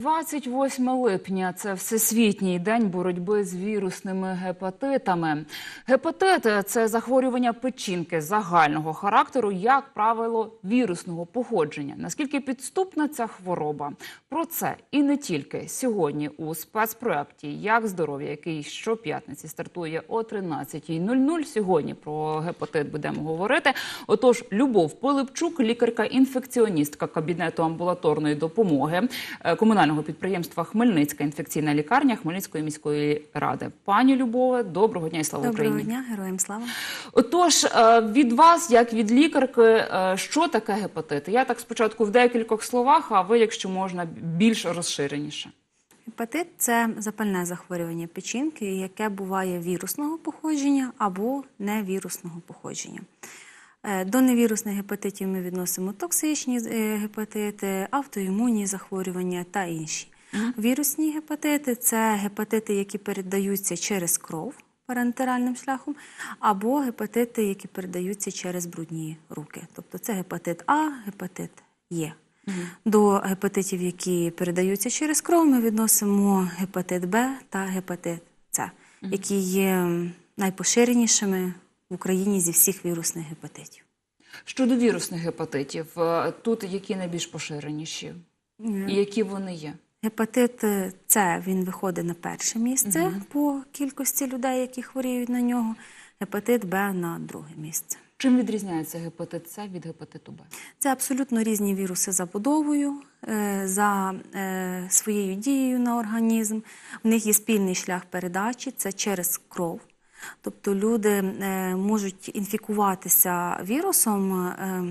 28 липня це всесвітній день боротьби з вірусними гепатитами. Гепатит це захворювання печінки загального характеру, як правило, вірусного походження. Наскільки підступна ця хвороба? Про це і не тільки сьогодні у спецпроекті Як здоров'я, який щоп'ятниці стартує о 13.00. Сьогодні про гепатит будемо говорити. Отож, Любов Пилипчук, лікарка-інфекціоністка кабінету амбулаторної допомоги е, комунального підприємства Хмельницька інфекційна лікарня Хмельницької міської ради. Пані Любове, доброго дня і слава Доброго Україні. дня, героям слава. Отож, е, від вас, як від лікарки, е, що таке гепатит? Я так спочатку в декількох словах, а ви, якщо можна, більш розширеніше. Гепатит це запальне захворювання печінки, яке буває вірусного походження або невірусного походження. Е, До невірусних гепатитів ми відносимо токсичні е, гепатити, автоімунні захворювання та інші. Вірусні гепатити це гепатити, які передаються через кров парентеральним шляхом, або гепатити, які передаються через брудні руки. Тобто це гепатит А, гепатит Е. До гепатитів, які передаються через кров, ми відносимо гепатит Б та гепатит С, які є найпоширенішими в Україні зі всіх вірусних гепатитів. Щодо вірусних гепатитів, е, тут які найбільш поширеніші? І які вони є? Гепатит С він виходить на перше місце по кількості людей, які хворіють на нього. Гепатит Б на друге місце. Чим відрізняється гепатит С від гепатиту Б? Це абсолютно різні віруси за будовою, е, за е, своєю дією на організм. В них є спільний шлях передачі це через кров. Тобто люди е, можуть інфікуватися вірусом е,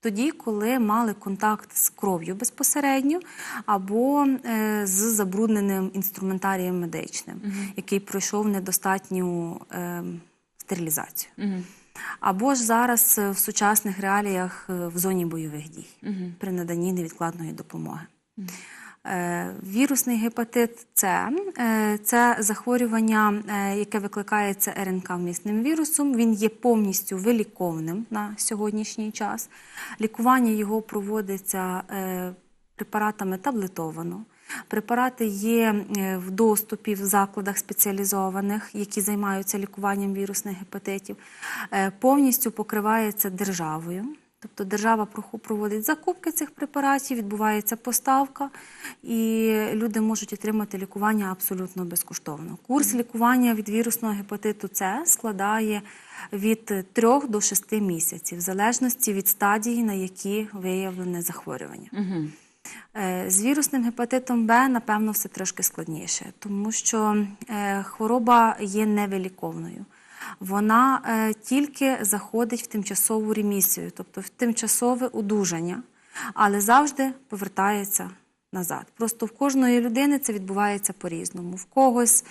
тоді, коли мали контакт з кров'ю безпосередньо, або е, з забрудненим інструментарієм медичним, який пройшов недостатню стерилізацію. Або ж зараз в сучасних реаліях в зоні бойових дій при наданні невідкладної допомоги. Е, Вірусний гепатит С е, це захворювання, е, яке викликається РНК-вмісним вірусом. Він є повністю виліковним на сьогоднішній час. Лікування його проводиться е, препаратами таблетовано. Препарати є е, в доступі в закладах спеціалізованих, які займаються лікуванням вірусних гепатитів. Е, Повністю покривається державою. Тобто держава проводить закупки цих препаратів, відбувається поставка, і люди можуть отримати лікування абсолютно безкоштовно. Курс лікування від вірусного гепатиту С складає від 3 до 6 місяців, в залежності від стадії, на які виявлене захворювання. Е, З вірусним гепатитом Б, напевно, все трошки складніше, тому що е, хвороба є невиліковною. Вона е, тільки заходить в тимчасову ремісію, тобто в тимчасове одужання, але завжди повертається назад. Просто в кожної людини це відбувається по-різному. В когось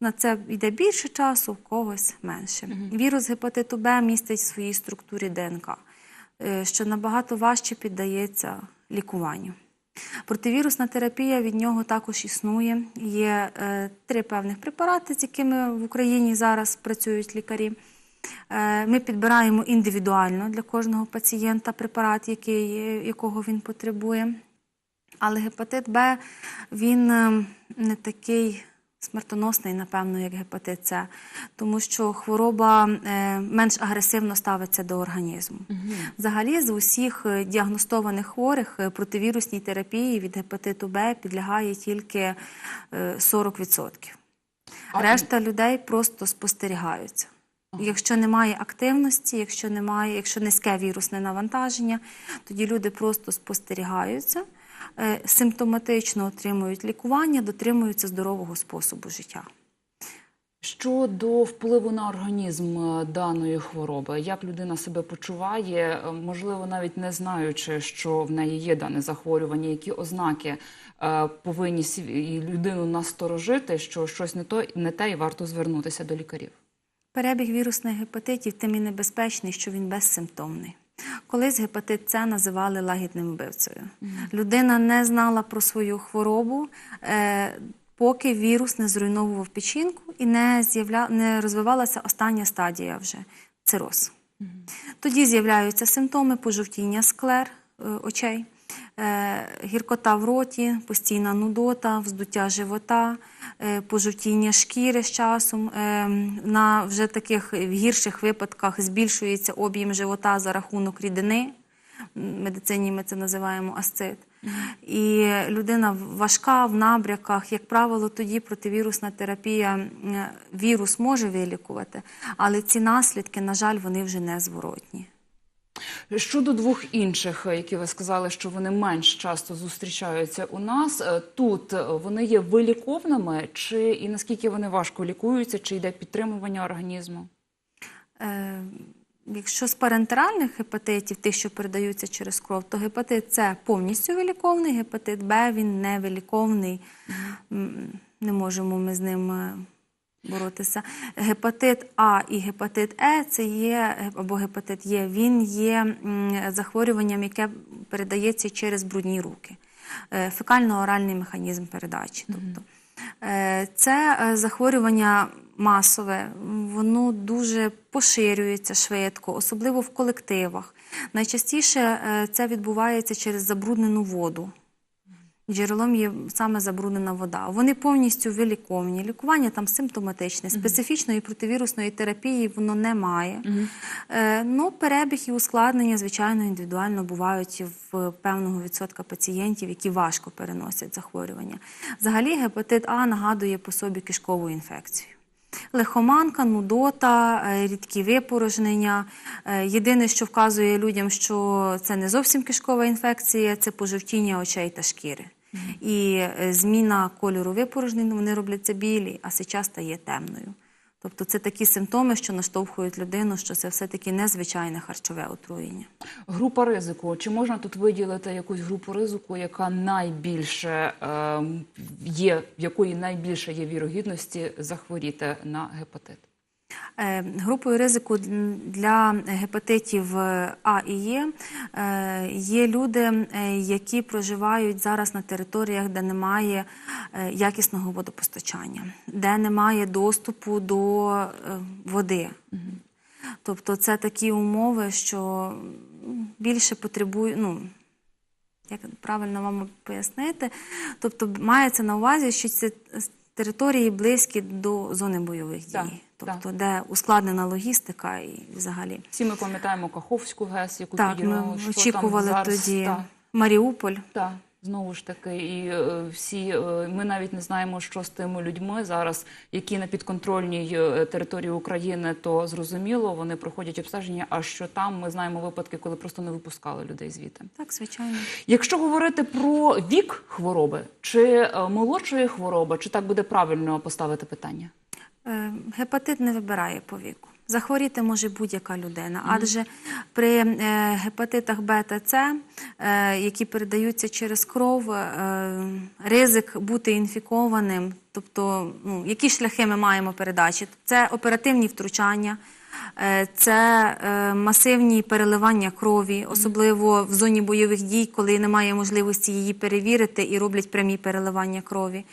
на це йде більше часу, в когось менше. Вірус гепатиту Б містить в своїй структурі ДНК, е, що набагато важче піддається лікуванню. Противірусна терапія від нього також існує. Є е, три певних препарати, з якими в Україні зараз працюють лікарі. Е, ми підбираємо індивідуально для кожного пацієнта препарат, який, якого він потребує. Але гепатит Б він е, не такий смертоносний, напевно, як гепатит С, тому що хвороба е, менш агресивно ставиться до організму. Взагалі, з усіх е, діагностованих хворих е, противірусній терапії від гепатиту Б підлягає тільки е, 40%. А- Решта людей просто спостерігаються. Якщо немає активності, якщо немає, якщо низьке вірусне навантаження, тоді люди просто спостерігаються, симптоматично отримують лікування, дотримуються здорового способу життя. Щодо впливу на організм е, даної хвороби, як людина себе почуває, е, можливо, навіть не знаючи, що в неї є дане захворювання, які ознаки е, повинні людину насторожити, що щось не то не те, і варто звернутися до лікарів. Перебіг вірусних гепатитів тим і небезпечний, що він безсимптомний. Колись гепатит С називали лагідним вбивцею. Людина не знала про свою хворобу, е, поки вірус не зруйновував печінку і не, з'явля... не розвивалася остання стадія вже цироз. Тоді з'являються симптоми пожовтіння склер е, очей. Е, гіркота в роті, постійна нудота, вздуття живота, е, пожовтіння шкіри з часом. Е, на вже таких гірших випадках збільшується об'єм живота за рахунок рідини. В медицині ми це називаємо асцит. І людина важка в набряках, як правило, тоді противірусна терапія вірус може вилікувати, але ці наслідки, на жаль, вони вже не зворотні. Щодо двох інших, е, які ви сказали, що вони менш часто зустрічаються у нас, е, тут е, вони є виліковними, чи і наскільки вони важко лікуються, чи йде підтримування організму? Е, Якщо з парентеральних гепатитів, тих, що передаються через кров, то гепатит С повністю виліковний, гепатит Б він не виліковний. Не можемо ми з ним боротися. Гепатит А і гепатит Е це є або гепатит Є, він є захворюванням, яке передається через брудні руки. Е, Фекально-оральний механізм передачі. Тобто. Е, Це е, захворювання масове, воно дуже поширюється швидко, особливо в колективах. Найчастіше це відбувається через забруднену воду. Джерелом є саме забруднена вода. Вони повністю виліковні. Лікування там симптоматичне, специфічної противірусної терапії воно немає. Е, ну, перебіг і ускладнення, звичайно, індивідуально бувають в певного відсотка пацієнтів, які важко переносять захворювання. Взагалі, гепатит А нагадує по собі кишкову інфекцію. Лихоманка, нудота, е, рідкі випорожнення. Е, Єдине, що вказує людям, що це не зовсім кишкова інфекція, це пожовтіння очей та шкіри. І е, зміна кольору випорожнень, вони робляться білі, а сеча стає темною. Тобто це такі симптоми, що наштовхують людину, що це все-таки незвичайне харчове отруєння. Група ризику. Чи можна тут виділити якусь групу ризику, яка найбільше е, є, в якої найбільше є вірогідності захворіти на гепатит? Е, Групою ризику для гепатитів А і Е е, є люди, е, які проживають зараз на територіях, де немає е, якісного водопостачання, де немає доступу до е, води. Тобто це такі умови, що більше потребують. Ну, як правильно вам пояснити? Тобто мається на увазі, що це території близькі до зони бойових дій, Так, тобто де ускладнена логістика і взагалі. Всі ми пам'ятаємо Каховську ГЕС, яку Так, ми підірвало, що очікували там зараз, тоді та, Маріуполь. та, знову ж таки, і е, всі е, ми навіть не знаємо, що з тими людьми зараз, які на підконтрольній е, території України, то зрозуміло, вони проходять обстеження. А що там ми знаємо випадки, коли просто не випускали людей звідти. Так, звичайно. Якщо говорити про вік хвороби, чи е, молодшої хвороби, чи так буде правильно поставити питання? Е, Гепатит не вибирає по віку. Захворіти може будь-яка людина, адже при е, гепатитах Б та С, е, які передаються через кров, ризик бути інфікованим, тобто ну, які шляхи ми маємо передачі? Це оперативні втручання. Е, Це е, масивні переливання крові, особливо в зоні бойових дій, коли немає можливості її перевірити і роблять прямі переливання крові.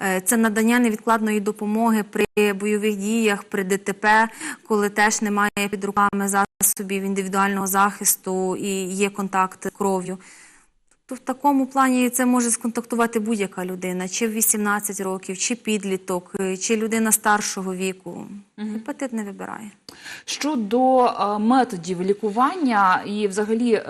Е, Це надання невідкладної допомоги при бойових діях, при ДТП, коли теж немає під руками засобів індивідуального захисту і є контакт з кров'ю. То в такому плані це може сконтактувати будь-яка людина, чи в 18 років, чи підліток, е, чи людина старшого віку. Гепатит не вибирає. Щодо е, методів лікування, і взагалі е,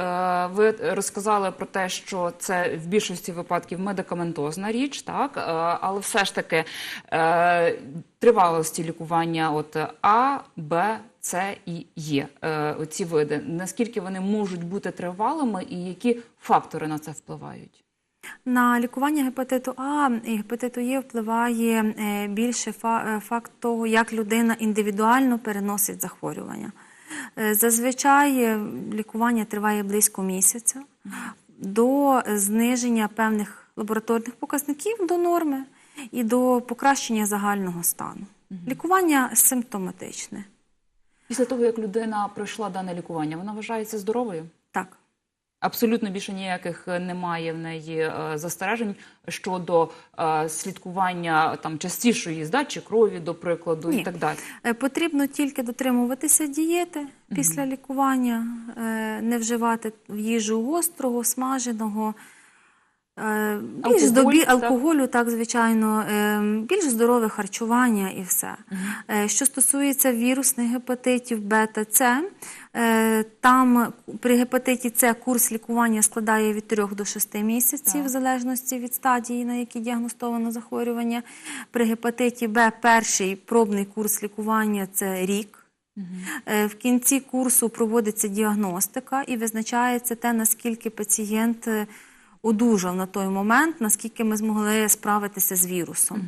ви розказали про те, що це в більшості випадків медикаментозна річ, так е, але все ж таки е, тривалості лікування от А, Б, С і Є. Е, оці види. Наскільки вони можуть бути тривалими, і які фактори на це впливають? На лікування гепатиту А і гепатиту Е впливає е, більше е, факт того, як людина індивідуально переносить захворювання. Е, Зазвичай лікування триває близько місяця до зниження певних лабораторних показників до норми і до покращення загального стану. Лікування симптоматичне. Після того, як людина пройшла дане лікування, вона вважається здоровою. Так. Абсолютно більше ніяких е, немає в неї е, застережень щодо е, слідкування там частішої здачі крові, до прикладу, і так далі. Потрібно тільки дотримуватися дієти після лікування, е, не вживати в їжу гострого, смаженого. Е, Більш Алкоголь, здобі алкоголю, так звичайно, е, більш здорове харчування і все. Е, Що стосується вірусних гепатитів бета С, там при гепатиті С курс лікування складає від 3 до 6 місяців, Так. в залежності від стадії, на якій діагностовано захворювання. При гепатиті Б перший пробний курс лікування це рік. В кінці курсу проводиться діагностика і визначається те, наскільки пацієнт одужав на той момент, наскільки ми змогли справитися з вірусом.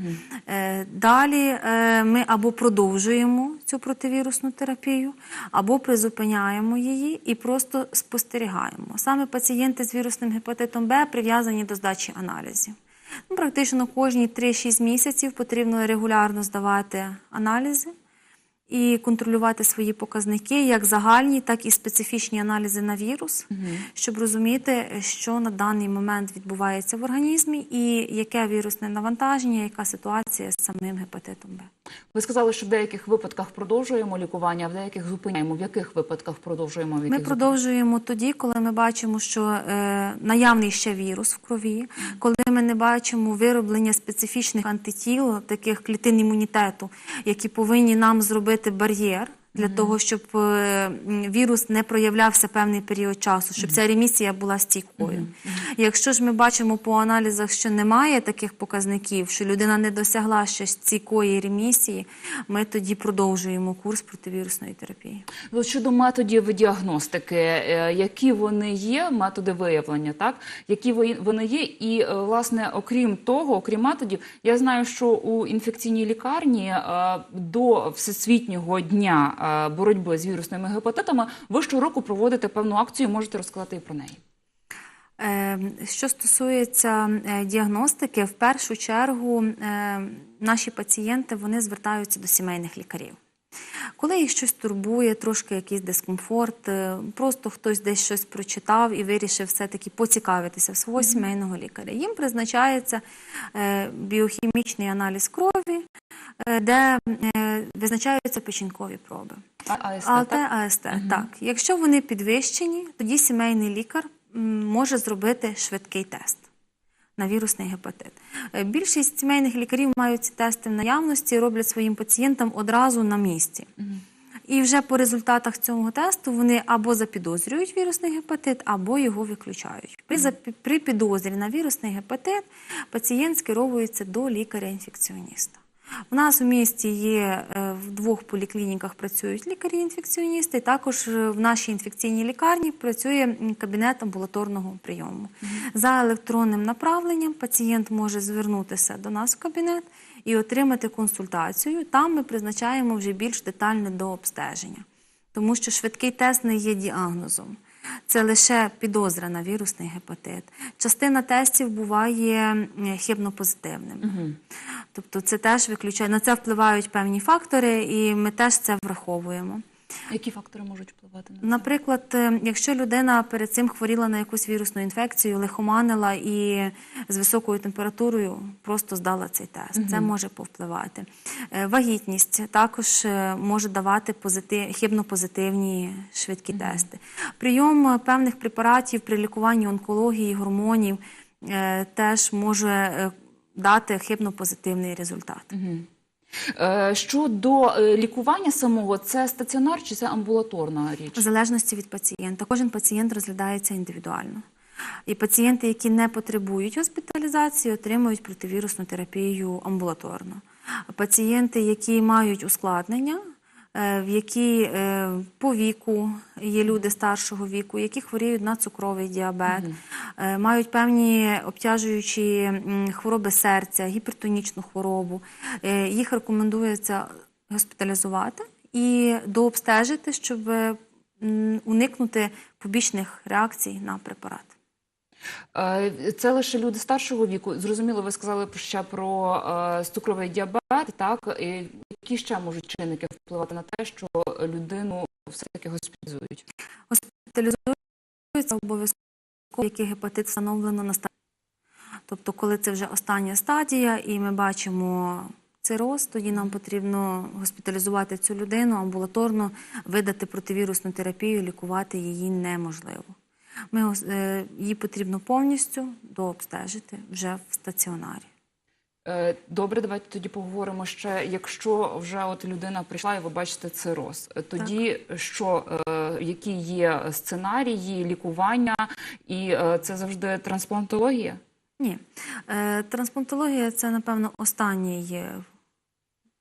Е, Далі е, ми або продовжуємо цю противірусну терапію, або призупиняємо її і просто спостерігаємо. Саме пацієнти з вірусним гепатитом Б прив'язані до здачі аналізів. Ну, практично кожні 3-6 місяців потрібно регулярно здавати аналізи і контролювати свої показники, як загальні, так і специфічні аналізи на вірус, щоб розуміти, що на даний момент відбувається в організмі і яке вірусне навантаження, яка ситуація з самим гепатитом Б. Ви сказали, що в деяких випадках продовжуємо лікування, а в деяких зупиняємо. В яких випадках продовжуємо? Ми продовжуємо тоді, коли ми бачимо, що е, наявний ще вірус в крові, коли ми не бачимо вироблення специфічних антитіл, таких клітин імунітету, які повинні нам зробити бар'єр. Для того щоб е, вірус не проявлявся певний період часу, щоб ця ремісія була стійкою. Якщо ж ми бачимо по аналізах, що немає таких показників, що людина не досягла ще стійкої ремісії, ми тоді продовжуємо курс противірусної терапії. Щодо методів діагностики, е, які вони є, методи виявлення, так які вони є, і е, власне, окрім того, окрім методів, я знаю, що у інфекційній лікарні до всесвітнього дня боротьби з вірусними гепатитами ви щороку проводите певну акцію. Можете розказати і про неї. Е, Що стосується е, діагностики, в першу чергу е, наші пацієнти вони звертаються до сімейних лікарів. Коли їх щось турбує, трошки якийсь дискомфорт, е, просто хтось десь щось прочитав і вирішив все-таки поцікавитися в свого сімейного лікаря. Їм призначається е, біохімічний аналіз крові, е, де визначаються печінкові проби. АСТ, АЛТ? АСТ, так. Якщо вони підвищені, тоді сімейний лікар може зробити швидкий тест на вірусний гепатит. Е, Більшість сімейних лікарів мають ці тести в наявності і роблять своїм пацієнтам одразу на місці. І вже по результатах цього тесту вони або запідозрюють вірусний гепатит, або його виключають. При, запі- при підозрі на вірусний гепатит пацієнт скеровується до лікаря-інфекціоніста. У нас у місті є е, в двох поліклініках працюють лікарі-інфекціоністи. Також е, в нашій інфекційній лікарні працює кабінет амбулаторного прийому. За електронним направленням пацієнт може звернутися до нас в кабінет і отримати консультацію. Там ми призначаємо вже більш детальне до обстеження, тому що швидкий тест не є діагнозом. Це лише підозра на вірусний гепатит. Частина тестів буває м, Угу. Тобто це теж виключає, на це впливають певні фактори, і ми теж це враховуємо. Які фактори можуть впливати на це? Наприклад, е, якщо людина перед цим хворіла на якусь вірусну інфекцію, лихоманила і з високою температурою просто здала цей тест, це може повпливати. Е, Вагітність також е, може давати позитив, хибно-позитивні швидкі тести. Прийом певних препаратів при лікуванні онкології, гормонів теж може дати хибно-позитивний результат. Е, Щодо е, лікування самого, це стаціонар чи це амбулаторна річ? В залежності від пацієнта. Кожен пацієнт розглядається індивідуально. І пацієнти, які не потребують госпіталізації, отримують противірусну терапію амбулаторно. Пацієнти, які мають ускладнення, е, в які е, по віку є люди старшого віку, які хворіють на цукровий діабет, е, мають певні обтяжуючі хвороби серця, гіпертонічну хворобу, е, їх рекомендується госпіталізувати і дообстежити, щоб уникнути побічних реакцій на препарат. Е, Це лише люди старшого віку. Зрозуміло, ви сказали ще про е, цукровий діабет, так? Які ще можуть чинники впливати на те, що людину все-таки госпіталізують? Госпіталізується обов'язково який гепатит встановлено на стадії. Тобто, коли це вже остання стадія, і ми бачимо цироз, тоді нам потрібно госпіталізувати цю людину амбулаторно, видати противірусну терапію, лікувати її неможливо. Ми е, її потрібно повністю дообстежити вже в стаціонарі. Е, Добре, давайте тоді поговоримо ще. Якщо вже от людина прийшла і ви бачите цироз, тоді тоді що, е, які є сценарії лікування, і е, це завжди трансплантологія? Ні. Е, трансплантологія це, напевно, останній е,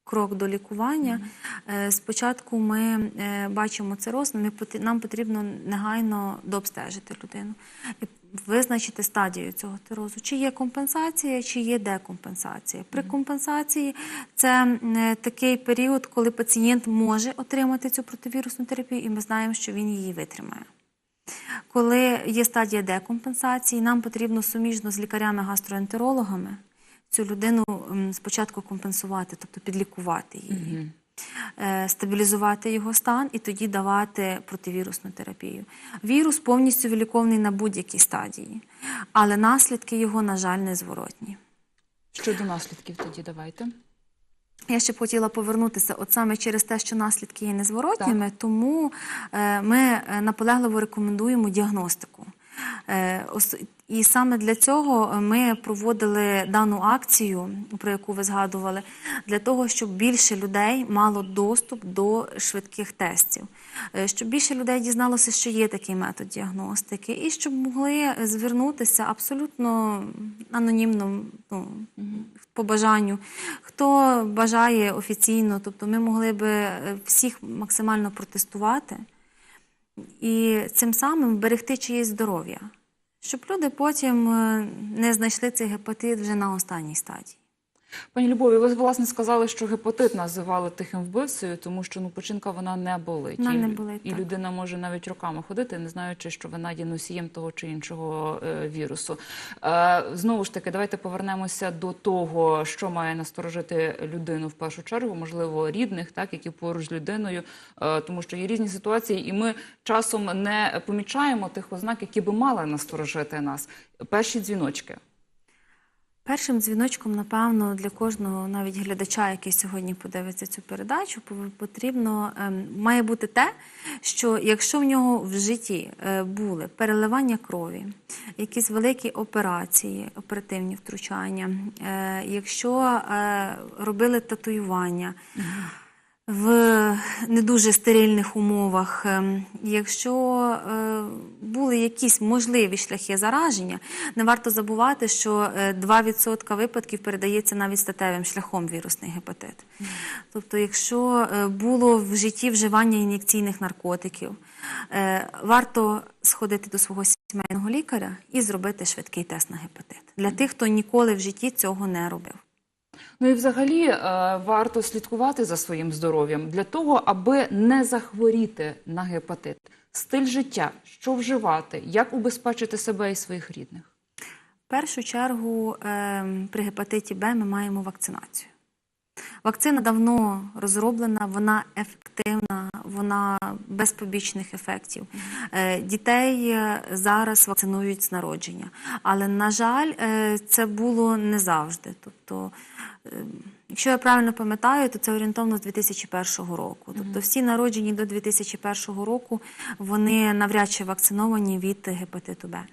крок до лікування. Е, спочатку ми е, бачимо цироз, нам потрібно негайно дообстежити людину і визначити стадію цього цирозу. Чи є компенсація, чи є декомпенсація. При компенсації це е, такий період, коли пацієнт може отримати цю противірусну терапію, і ми знаємо, що він її витримає. Коли є стадія декомпенсації, нам потрібно суміжно з лікарями-гастроентерологами цю людину спочатку компенсувати, тобто підлікувати її, е, стабілізувати його стан і тоді давати противірусну терапію. Вірус повністю вилікований на будь-якій стадії, але наслідки його, на жаль, незворотні. Щодо наслідків, тоді давайте. Я ще б хотіла повернутися, от саме через те, що наслідки є незворотніми, тому е, ми е, наполегливо рекомендуємо діагностику. Е, І саме для цього ми проводили дану акцію, про яку ви згадували, для того, щоб більше людей мало доступ до швидких тестів, Е, щоб більше людей дізналося, що є такий метод діагностики, і щоб могли звернутися абсолютно анонімно ну, по бажанню. Хто бажає офіційно, тобто ми могли би е, всіх максимально протестувати і цим самим берегти чиєсь здоров'я, щоб люди потім е, не знайшли цей гепатит вже на останній стадії. Пані Любові, ви власне сказали, що гепатит називали тихим вбивцею, тому що ну печінка вона не болить. Вона і, не болить, і так. людина може навіть роками ходити, не знаючи, що вона є носієм того чи іншого е, вірусу. Е, знову ж таки, давайте повернемося до того, що має насторожити людину в першу чергу, можливо, рідних, так які поруч з людиною, е, тому що є різні ситуації, і ми часом не помічаємо тих ознак, які би мали насторожити нас. Перші дзвіночки. Першим дзвіночком, напевно, для кожного навіть глядача, який сьогодні подивиться цю передачу, потрібно ем, має бути те, що якщо в нього в житті е, були переливання крові, якісь великі операції, оперативні втручання, е, якщо е, робили татуювання. В не дуже стерильних умовах, ем, якщо були якісь можливі шляхи зараження, не варто забувати, що е, 2% випадків передається навіть статевим шляхом вірусний гепатит. Тобто, якщо е, було в житті вживання ін'єкційних наркотиків, е, варто сходити до свого сімейного лікаря і зробити швидкий тест на гепатит для тих, хто ніколи в житті цього не робив. Ну і взагалі е, варто слідкувати за своїм здоров'ям для того, аби не захворіти на гепатит. Стиль життя, що вживати, як убезпечити себе і своїх рідних. В першу чергу ем, при гепатиті Б ми маємо вакцинацію. Вакцина давно розроблена, вона ефективна, вона без побічних ефектів. Е, Дітей е, зараз вакцинують з народження. Але, на жаль, е, це було не завжди. Тобто, якщо я правильно пам'ятаю, то це орієнтовно з 2001 року. Тобто всі народжені до 2001 року вони навряд чи вакциновані від гепатиту Б.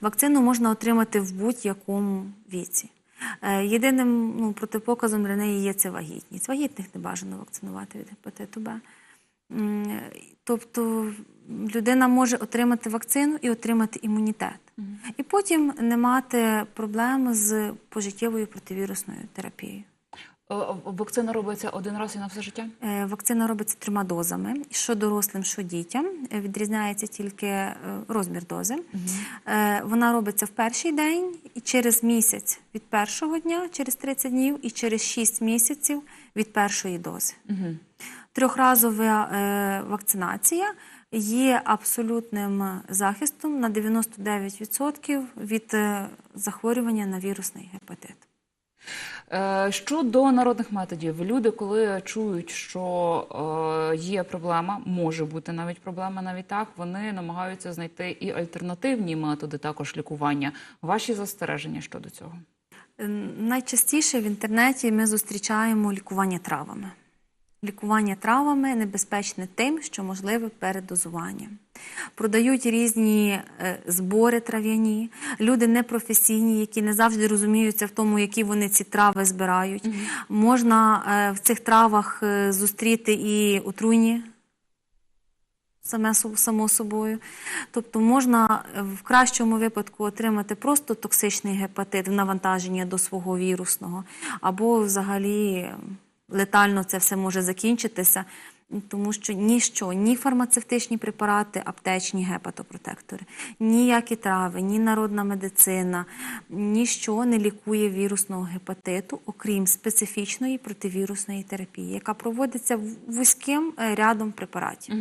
Вакцину можна отримати в будь-якому віці. Е, Єдиним ну, протипоказом для неї є це вагітність. Вагітних не бажано вакцинувати від гепатиту Б. Тобто людина може отримати вакцину і отримати імунітет. І потім не мати проблем з пожиттєвою противірусною терапією. Е, Вакцина робиться один раз і на все життя. Е, Вакцина робиться трьома дозами, що дорослим, що дітям. Е, Відрізняється тільки розмір дози. Е, Вона робиться в перший день і через місяць від першого дня, через 30 днів, і через 6 місяців від першої дози. Трьохразова е, вакцинація є абсолютним захистом на 99% від захворювання на вірусний гепатит. Е, Щодо народних методів, люди, коли чують, що е, є проблема, може бути навіть проблема, навіть так, вони намагаються знайти і альтернативні методи також лікування. Ваші застереження щодо цього? Найчастіше в інтернеті ми зустрічаємо лікування травами. Лікування травами небезпечне тим, що можливе передозування. Продають різні е, збори трав'яні, люди непрофесійні, які не завжди розуміються в тому, які вони ці трави збирають. Можна е, в цих травах е, зустріти і отруйні саме само собою. Тобто можна в кращому випадку отримати просто токсичний гепатит в навантаження до свого вірусного, або взагалі летально це все може закінчитися. Тому що ніщо, ні фармацевтичні препарати, аптечні гепатопротектори, ніякі трави, ні народна медицина, ніщо не лікує вірусного гепатиту, окрім специфічної противірусної терапії, яка проводиться вузьким е, рядом препаратів.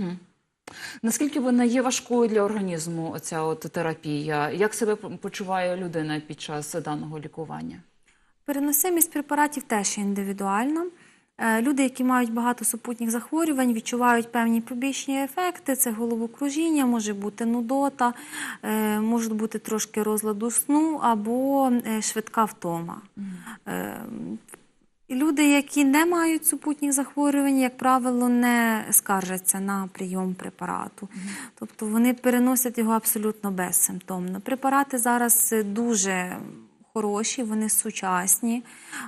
Наскільки вона є важкою для організму, оця от терапія? Як себе почуває людина під час даного лікування? Переносимість препаратів теж індивідуальна. Е, Люди, які мають багато супутніх захворювань, відчувають певні побічні ефекти. Це головокружіння, може бути нудота, е, можуть бути трошки розладу сну або е, швидка втома. Люди, які не мають супутніх захворювань, як правило, не скаржаться на прийом препарату. Тобто вони переносять його абсолютно безсимптомно. Препарати зараз дуже хороші, вони сучасні,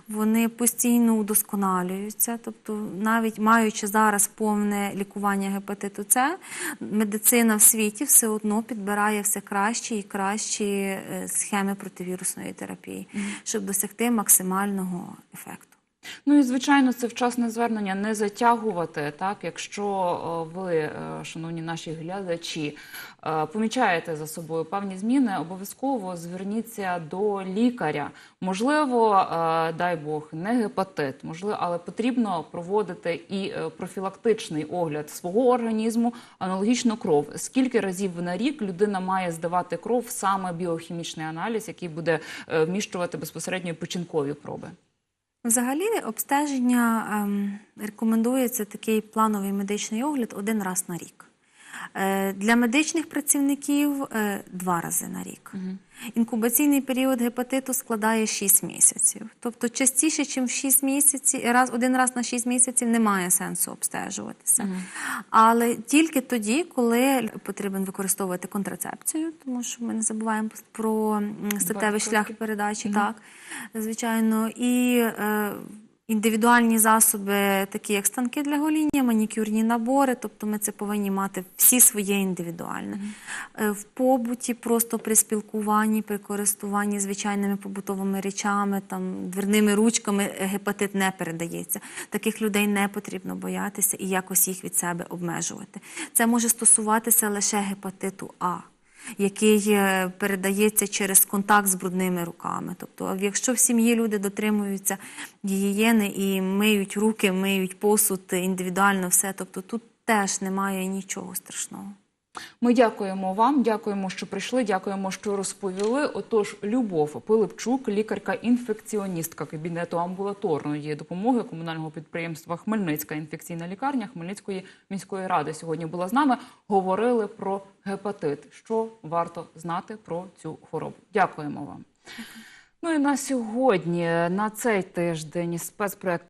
вони постійно удосконалюються. Тобто, навіть маючи зараз повне лікування гепатиту С, медицина в світі все одно підбирає все кращі і кращі е, схеми противірусної терапії, щоб досягти максимального ефекту. Ну і звичайно, це вчасне звернення не затягувати. Так, якщо е, ви, е, шановні наші глядачі, е, помічаєте за собою певні зміни, обов'язково зверніться до лікаря. Можливо, дай Бог, не гепатит, можливо, але потрібно проводити і профілактичний огляд свого організму, аналогічно кров. Скільки разів на рік людина має здавати кров саме біохімічний аналіз, який буде вміщувати безпосередньо печінкові проби? Взагалі, обстеження ем, рекомендується такий плановий медичний огляд один раз на рік. Е, для медичних працівників е, два рази на рік. Інкубаційний період гепатиту складає 6 місяців. Тобто частіше, ніж в 6 місяців, раз, один раз на 6 місяців немає сенсу обстежуватися. Але тільки тоді, коли потрібно використовувати контрацепцію, тому що ми не забуваємо про статевий шлях передачі, так, звичайно. І е, індивідуальні засоби, такі як станки для гоління, манікюрні набори, тобто ми це повинні мати всі своє індивідуальне. Е, В побуті, просто при спілкуванні, при користуванні звичайними побутовими речами, там, дверними ручками е, гепатит не передається. Таких людей не потрібно боятися і якось їх від себе обмежувати. Це може стосуватися лише гепатиту А який е, передається через контакт з брудними руками. Тобто, якщо в сім'ї люди дотримуються гігієни і миють руки, миють посуд індивідуально все, тобто тут теж немає нічого страшного. Ми дякуємо вам, дякуємо, що прийшли, дякуємо, що розповіли. Отож, Любов Пилипчук, лікарка-інфекціоністка кабінету амбулаторної допомоги комунального підприємства Хмельницька інфекційна лікарня Хмельницької міської ради сьогодні була з нами. Говорили про гепатит. Що варто знати про цю хворобу? Дякуємо вам. Ну і на сьогодні, на цей тиждень спецпроект